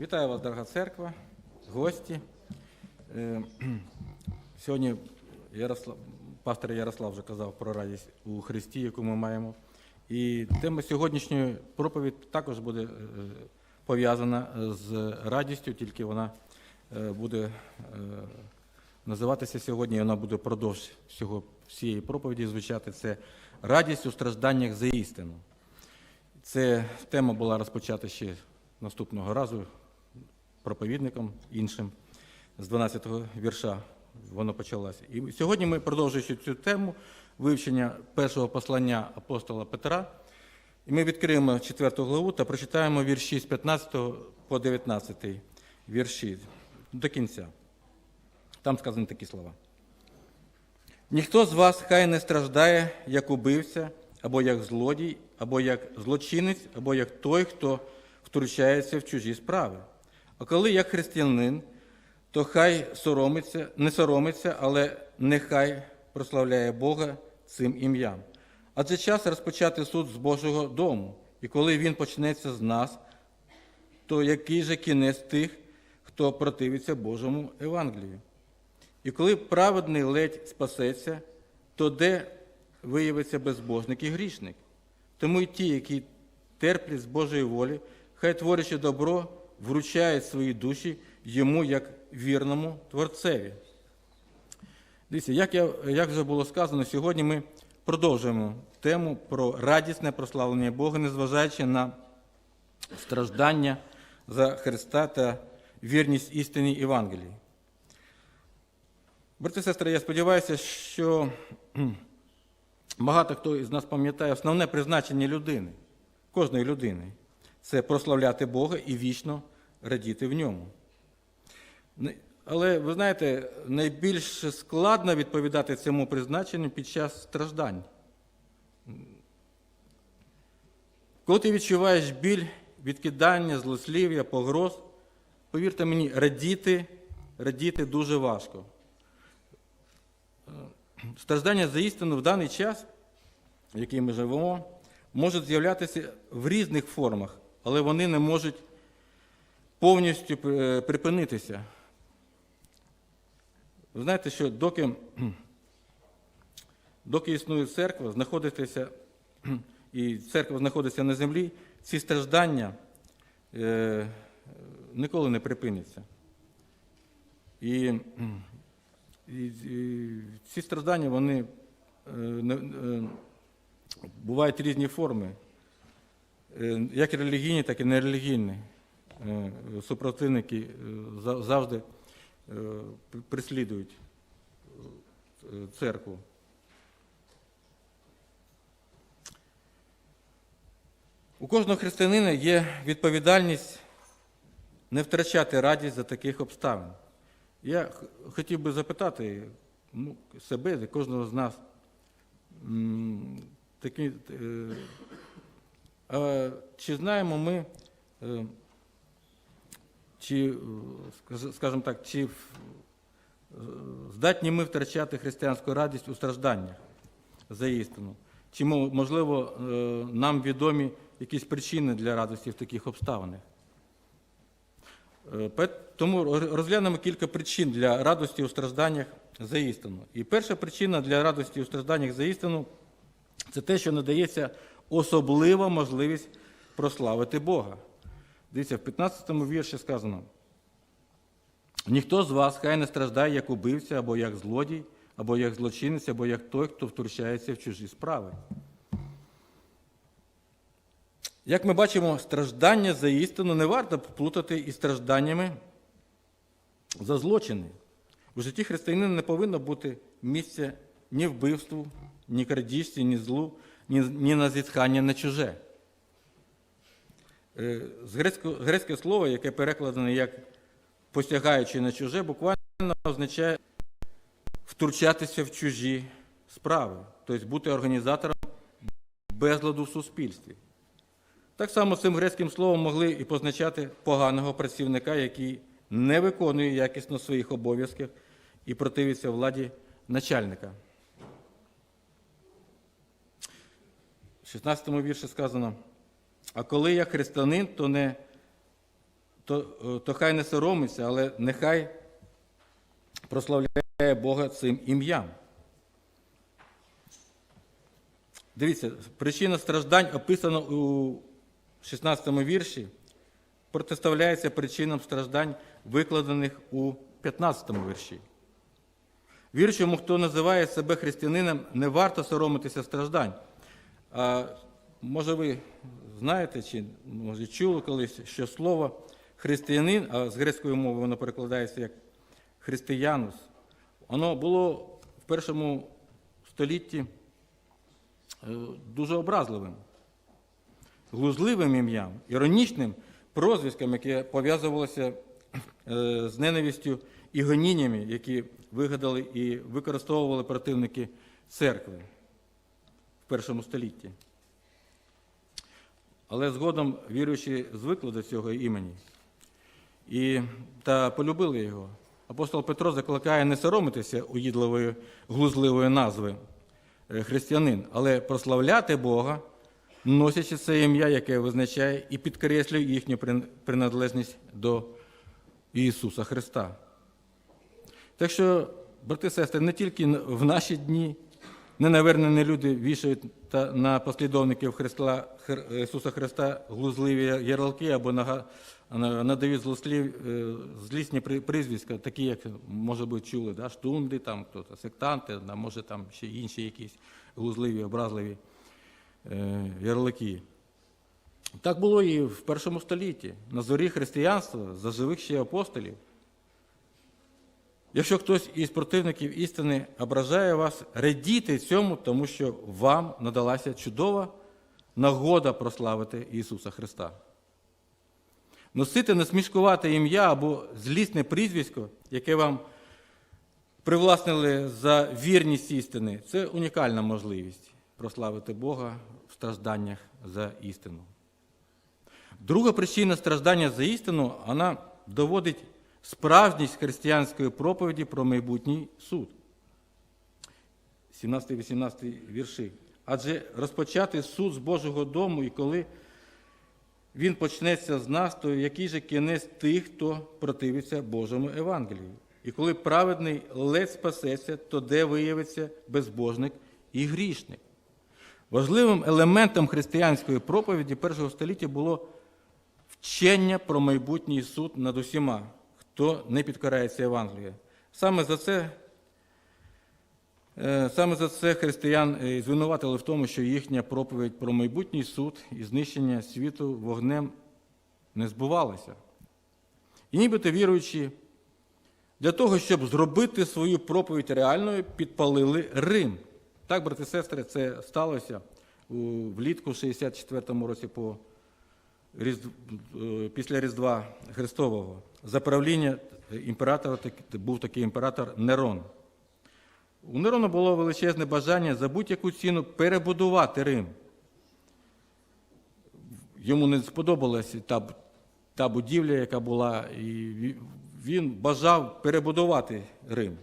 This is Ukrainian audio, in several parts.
Вітаю вас, дорога церква, гості. Е, Сьогодні Ярослав, пастор Ярослав вже казав про радість у Христі, яку ми маємо. І тема сьогоднішньої проповіді також буде е, пов'язана з радістю, тільки вона е, буде е, називатися сьогодні, і вона буде впродовж всього всієї проповіді звучати. Це радість у стражданнях за істину. Це тема була розпочата ще наступного разу проповідником іншим з 12-го вірша воно почалося. І сьогодні ми, продовжуючи цю тему вивчення першого послання апостола Петра, і ми відкриємо 4 главу та прочитаємо вірші з 15 по 19 вірші до кінця. Там сказані такі слова. Ніхто з вас хай не страждає, як убивця, або як злодій, або як злочинець, або як той, хто втручається в чужі справи. А коли як християнин, то хай соромиться, не соромиться, але нехай прославляє Бога цим ім'ям. Адже час розпочати суд з Божого дому, і коли він почнеться з нас, то який же кінець тих, хто противиться Божому Евангелію? І коли праведний ледь спасеться, то де виявиться безбожник і грішник? Тому й ті, які терплять з Божої волі, хай творячи добро, вручають свої душі йому як вірному Творцеві. Дивіться, як, я, як вже було сказано, сьогодні ми продовжуємо тему про радісне прославлення Бога, незважаючи на страждання за Христа та вірність істині Євангелії. Брати сестри, я сподіваюся, що багато хто із нас пам'ятає основне призначення людини, кожної людини це прославляти Бога і вічно радіти в ньому. Але ви знаєте, найбільш складно відповідати цьому призначенню під час страждань. Коли ти відчуваєш біль, відкидання, злослів'я, погроз, повірте мені, радіти, радіти дуже важко. Страждання за істину в даний час, в який ми живемо, можуть з'являтися в різних формах, але вони не можуть повністю е, припинитися. Ви знаєте, що доки, доки існує церква, знаходитися, і церква знаходиться на землі, ці страждання е, ніколи не припиняться. І, і, і ці страждання, вони е, е, бувають різні форми, як релігійні, так і нерелігійні. Е, Супротивники е, завжди е, прислідують е, церкву. У кожного християнина є відповідальність не втрачати радість за таких обставин. Я хотів би запитати ну, себе, кожного з нас, такі, е, чи знаємо ми, е, чи, е, скажімо так, чи е, здатні ми втрачати християнську радість у стражданнях за істину? Чи, можливо, е, нам відомі якісь причини для радості в таких обставинах? Е, Тому розглянемо кілька причин для радості у стражданнях за істину. І перша причина для радості у стражданнях за істину це те, що надається особлива можливість прославити Бога. Дивіться, в 15 му вірші сказано: ніхто з вас хай не страждає як убивця, або як злодій, або як злочинець, або як той, хто втручається в чужі справи. Як ми бачимо, страждання за істину не варто плутати із стражданнями за злочини. У житті християнина не повинно бути місця ні вбивству, ні крадіжці, ні злу, ні, на зітхання на чуже. Е, З грецького, грецьке слово, яке перекладено як посягаючи на чуже, буквально означає втручатися в чужі справи, тобто бути організатором безладу в суспільстві. Так само цим грецьким словом могли і позначати поганого працівника, який не виконує якісно своїх обов'язків і противиться владі начальника. В 16 вірші сказано: а коли я християнин, то не то, е, то хай не соромиться, але нехай прославляє Бога цим ім'ям. Дивіться, причина страждань описана у 16 вірші, протиставляється причинам страждань, викладених у 15 вірші. Віруючому, хто називає себе християнином, не варто соромитися страждань. А може ви знаєте, чи може чули колись, що слово християнин, а з грецької мови воно перекладається як християнус, воно було в першому столітті е, дуже образливим, глузливим ім'ям, іронічним прозвиськом, яке пов'язувалося е, з ненавистю і гоніннями, які вигадали і використовували противники церкви в першому столітті. Але згодом віруючі звикли до цього імені і, та полюбили його. Апостол Петро закликає не соромитися уїдливої, глузливої назви е, християнин, але прославляти Бога, носячи це ім'я, яке визначає і підкреслює їхню приналежність до Ісуса Христа. Так що, брати і сестри, не тільки в наші дні ненавернені люди вішають на послідовників Христа, Хр- Ісуса Христа глузливі ярлики або на- надають злослів, е, злісні прізвиська, такі, як, може бути, чули, да? штунди, там, хто-то, сектанти, а може там ще інші якісь глузливі, образливі е, ярлики. Так було і в першому столітті. На зорі християнства, за живих ще апостолів. Якщо хтось із противників істини ображає вас, радійте цьому, тому що вам надалася чудова нагода прославити Ісуса Христа. Носити насмішкувати ім'я або злісне прізвисько, яке вам привласнили за вірність істини, це унікальна можливість прославити Бога в стражданнях за істину. Друга причина страждання за істину, вона доводить справжність християнської проповіді про майбутній суд. 17-18 вірші. Адже розпочати суд з Божого дому, і коли він почнеться з нас, то який же кінець тих, хто противиться Божому Евангелію? І коли праведний ледь спасеться, то де виявиться безбожник і грішник? Важливим елементом християнської проповіді першого століття було вчення про майбутній суд над усіма, хто не підкорається Євангелію. Саме за це, е, саме за це християн е, звинуватили в тому, що їхня проповідь про майбутній суд і знищення світу вогнем не збувалася. І нібито віруючі, для того, щоб зробити свою проповідь реальною, підпалили Рим. Так, брати і сестри, це сталося влітку 64-му році по після Різдва Христового. За правління імператора був такий імператор Нерон. У Нерона було величезне бажання за будь-яку ціну перебудувати Рим. Йому не сподобалася та, та будівля, яка була, і він бажав перебудувати Рим.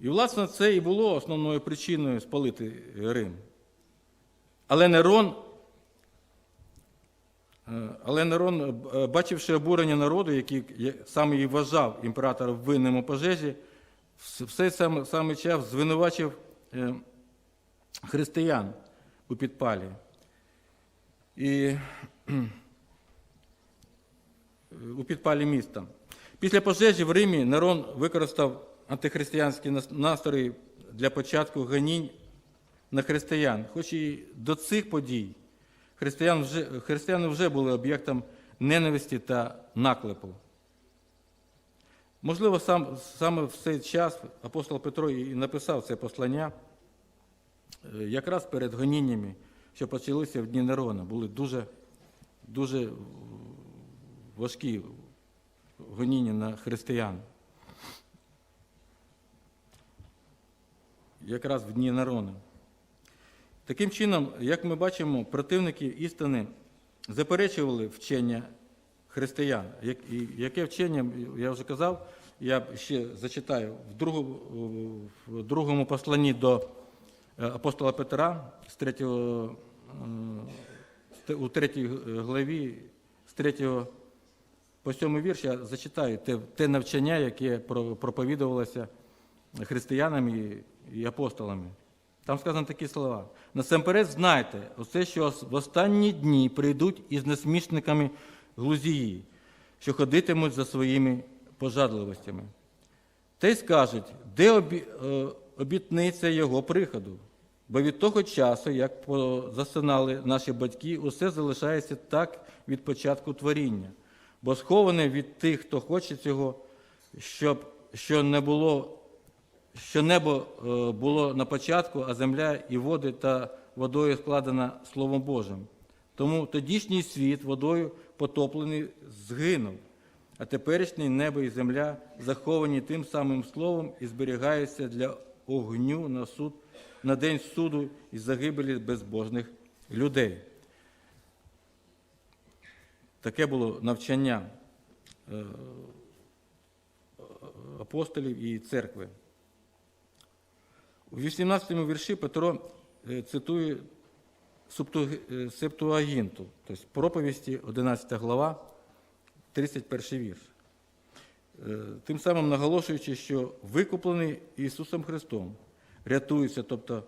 І, власне, це і було основною причиною спалити Рим. Але Нерон Е, Але Нерон, е, бачивши обурення народу, який саме і вважав імператора винним у пожежі, в цей сам- самий час звинувачив е, християн у підпалі. І у підпалі міста. Після пожежі в Римі Нерон використав антихристиянські настрої для початку гонінь на християн. Хоч і до цих подій християн вже, християни вже були об'єктом ненависті та наклепу. Можливо, сам, саме в цей час апостол Петро і написав це послання е, якраз перед гоніннями, що почалися в дні Нерона. Були дуже, дуже важкі гоніння на християн. Якраз в дні Нерона. Таким чином, як ми бачимо, противники істини заперечували вчення християн. Яке вчення, я вже казав, я ще зачитаю в другому, посланні до е, апостола Петра з третього, е, з те- у третій главі, з третього по сьому вірш я зачитаю те, те навчання, яке про- проповідувалося християнами і апостолами. Там сказано такі слова. Насамперед знайте, оце, що в останні дні прийдуть із насмішниками глузії, що ходитимуть за своїми пожадливостями. Та й скажуть, де е, обітниця його приходу? Бо від того часу, як засинали наші батьки, усе залишається так від початку творіння, бо сховане від тих, хто хоче цього, щоб що не було, що небо е, було на початку, а земля і води та водою складена Словом Божим. Тому тодішній світ водою потоплений згинув, а теперішнє небо і земля заховані тим самим словом і зберігаються для огню на суд на день суду і загибелі безбожних людей. Таке було навчання е, апостолів і церкви. У 18 вірші Петро е, цитує е, Септуагінту, тобто проповісті, 11 глава, 31 вірш. Е, Тим самим наголошуючи, що викуплений Ісусом Христом, рятується, тобто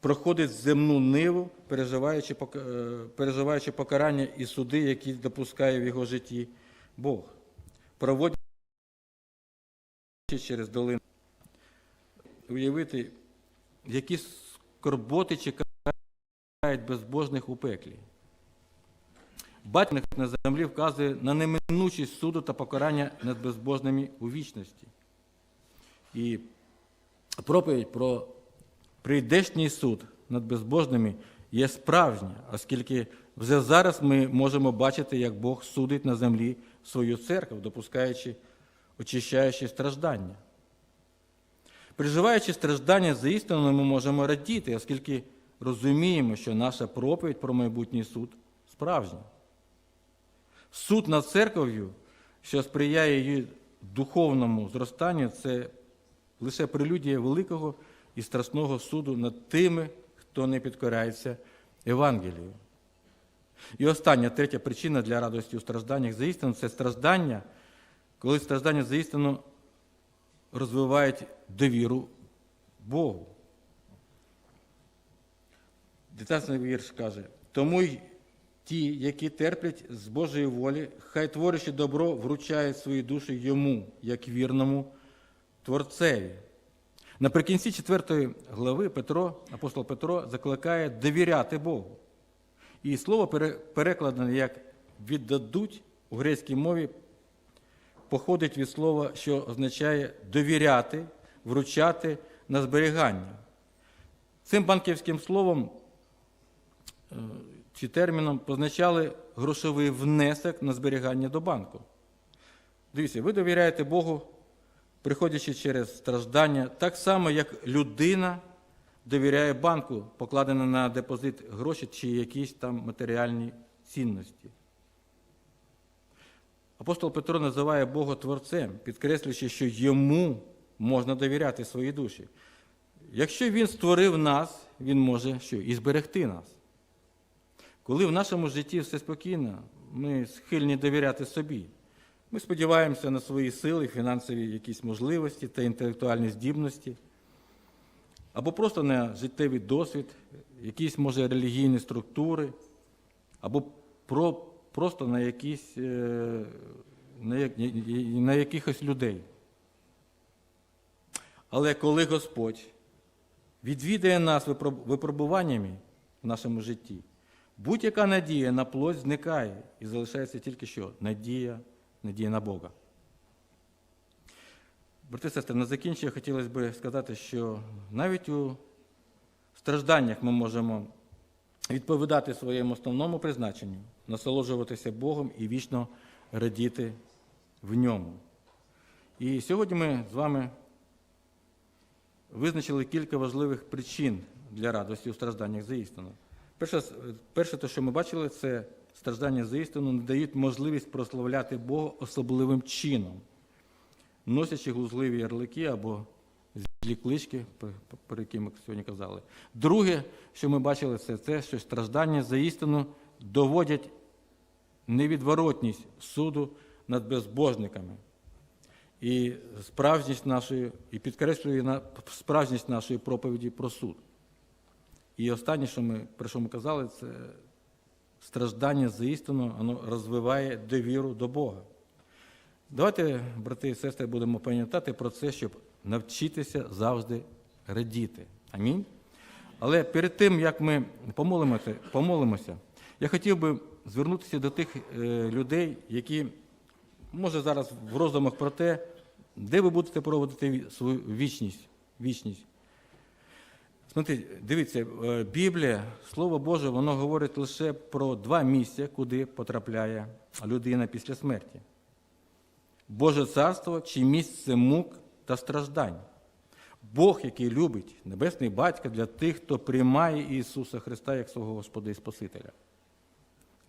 проходить земну ниву, переживаючи, переживаючи покарання і суди, які допускає в його житті Бог. Проводять через долину. Уявити, які скорботи чекають безбожних у пеклі. Батько на землі вказує на неминучість суду та покарання над безбожними у вічності. І проповідь про прийдешній суд над безбожними є справжня, оскільки вже зараз ми можемо бачити, як Бог судить на землі свою церкву, допускаючи, очищаючи страждання. Переживаючи страждання за істину, ми можемо радіти, оскільки розуміємо, що наша проповідь про майбутній суд справжня. Суд над церков'ю, що сприяє її духовному зростанню, це лише прелюдія великого і страшного суду над тими, хто не підкоряється Євангелію. І остання третя причина для радості у стражданнях за істину це страждання, коли страждання за істину розвивають довіру Богу. 19 вірш каже, тому й ті, які терплять з Божої волі, хай творячи добро, вручають свої душі йому, як вірному Творцеві. Наприкінці 4 глави Петро, апостол Петро закликає довіряти Богу. І слово пере- перекладене як віддадуть у грецькій мові походить від слова, що означає довіряти, вручати на зберігання. Цим банківським словом е, чи терміном позначали грошовий внесок на зберігання до банку. Дивіться, ви довіряєте Богу, приходячи через страждання, так само, як людина довіряє банку, покладені на депозит гроші чи якісь там матеріальні цінності. Апостол Петро називає Бога Творцем, підкреслюючи, що йому можна довіряти свої душі. Якщо він створив нас, він може що? і зберегти нас. Коли в нашому житті все спокійно, ми схильні довіряти собі. Ми сподіваємося на свої сили, фінансові якісь можливості та інтелектуальні здібності, або просто на життєвий досвід, якісь, може, релігійні структури, або про, просто на, якісь, е, на, якихось людей. Але коли Господь відвідає нас випробуваннями в нашому житті, будь-яка надія на плоть зникає і залишається тільки що? Надія, надія на Бога. Брати і сестри, на закінчення хотілося б сказати, що навіть у стражданнях ми можемо відповідати своєму основному призначенню, насолоджуватися Богом і вічно радіти в ньому. І сьогодні ми з вами визначили кілька важливих причин для радості у стражданнях за істину. Перше, перше, те, що ми бачили, це страждання за істину не дають можливість прославляти Бога особливим чином, носячи глузливі ярлики або злі клички, про- які ми сьогодні казали. Друге, що ми бачили, це те, що страждання за істину доводять невідворотність суду над безбожниками і справжність нашої, і підкреслює справжність нашої проповіді про суд. І останнє, що ми про що ми казали, це страждання за істину, воно розвиває довіру до Бога. Давайте, брати і сестри, будемо пам'ятати про це, щоб навчитися завжди радіти. Амінь. Але перед тим, як ми помолимося, помолимося я хотів би звернутися до тих е, людей, які, може, зараз в роздумах про те, де ви будете проводити свою вічність. вічність. Смотрите, дивіться, е, Біблія, Слово Боже, воно говорить лише про два місця, куди потрапляє людина після смерті. Боже царство чи місце мук та страждань. Бог, який любить, Небесний Батько для тих, хто приймає Ісуса Христа як свого Господа і Спасителя.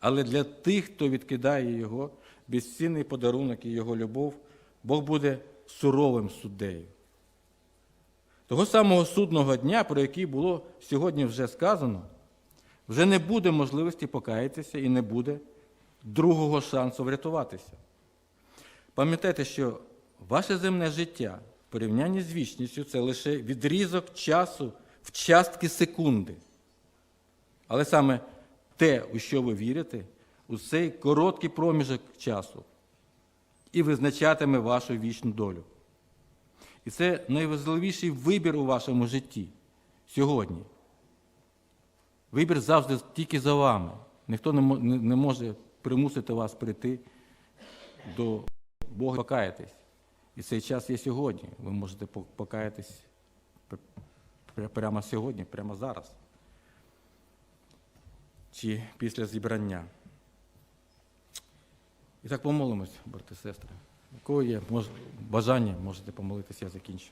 Але для тих, хто відкидає Його, безцінний подарунок і Його любов, Бог буде суровим суддею. Того самого судного дня, про який було сьогодні вже сказано, вже не буде можливості покаятися і не буде другого шансу врятуватися. Пам'ятайте, що ваше земне життя в порівнянні з вічністю це лише відрізок часу в частки секунди. Але саме те, у що ви вірите, у цей короткий проміжок часу і визначатиме вашу вічну долю. І це найважливіший вибір у вашому житті сьогодні. Вибір завжди тільки за вами. Ніхто не мо- не- не може примусити вас прийти до Бога і покаятись. І цей час є сьогодні. Ви можете покаятись пр- пр- прямо сьогодні, прямо зараз. Чи після зібрання. І так помолимось, брати і сестри. У кого є бажання, можете помолитися, я закінчу.